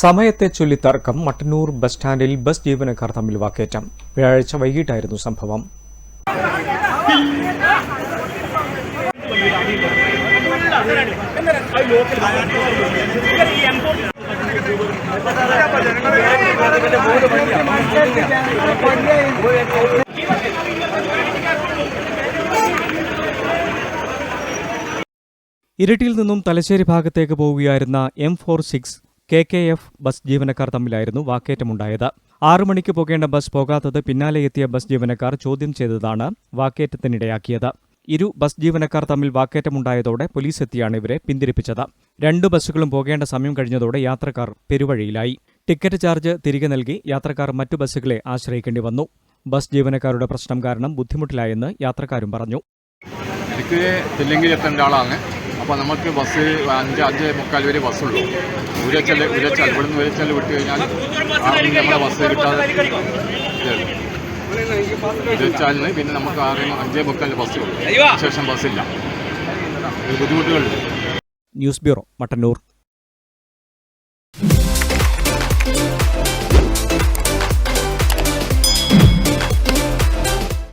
സമയത്തെ ചൊല്ലി തർക്കം മട്ടന്നൂർ ബസ് സ്റ്റാൻഡിൽ ബസ് ജീവനക്കാർ തമ്മിൽ വാക്കേറ്റം. വ്യാഴാഴ്ച വൈകിട്ടായിരുന്നു സംഭവം. ഇരട്ടിയിൽ നിന്നും തലശ്ശേരി ഭാഗത്തേക്ക് പോവുകയായിരുന്ന M four six K K F bus ജീവനക്കാർ തമ്മിലായിരുന്നു വാക്കേറ്റമുണ്ടായത്. ആറു മണിക്ക് പോകേണ്ട ബസ് പോകാത്തത് പിന്നാലെ എത്തിയ ബസ് ജീവനക്കാർ ചോദ്യം ചെയ്തതാണ് വാക്കേറ്റത്തിനിടയാക്കിയത്. ഇരു ബസ് ജീവനക്കാർ തമ്മിൽ വാക്കേറ്റമുണ്ടായതോടെ പോലീസ് എത്തിയാണ് ഇവരെ പിന്തിരിപ്പിച്ചത്. രണ്ട് ബസ്സുകളും പോകേണ്ട സമയം കഴിഞ്ഞതോടെ യാത്രക്കാർ പെരുവഴിയിലായി. ടിക്കറ്റ് ചാർജ് തിരികെ നൽകി യാത്രക്കാർ മറ്റു ബസ്സുകളെ ആശ്രയിക്കേണ്ടി വന്നു. ബസ് ജീവനക്കാരുടെ പ്രശ്നം കാരണം ബുദ്ധിമുട്ടിലായെന്ന് യാത്രക്കാരും പറഞ്ഞു. എനിക്ക് തില്ലെങ്കിൽ എത്തേണ്ട ആളാണ് അപ്പോൾ നമുക്ക് ബസ് അഞ്ച് അഞ്ച് മുക്കാൽ വരെ ബസ്സുള്ളൂ. ഉരച്ചൽ ഉരച്ചാൽ നിന്ന് ഉരച്ചാൽ വിട്ട് കഴിഞ്ഞാൽ നമ്മളെ ബസ് കിട്ടാതെ ഉരച്ചാലിന് പിന്നെ നമുക്ക് ആറ് അഞ്ചേ മുക്കാൽ ബസ് ഉള്ളൂ. ശേഷം ബസ്സില്ല. ബുദ്ധിമുട്ടുകളുണ്ട്. News bureau Mattannur.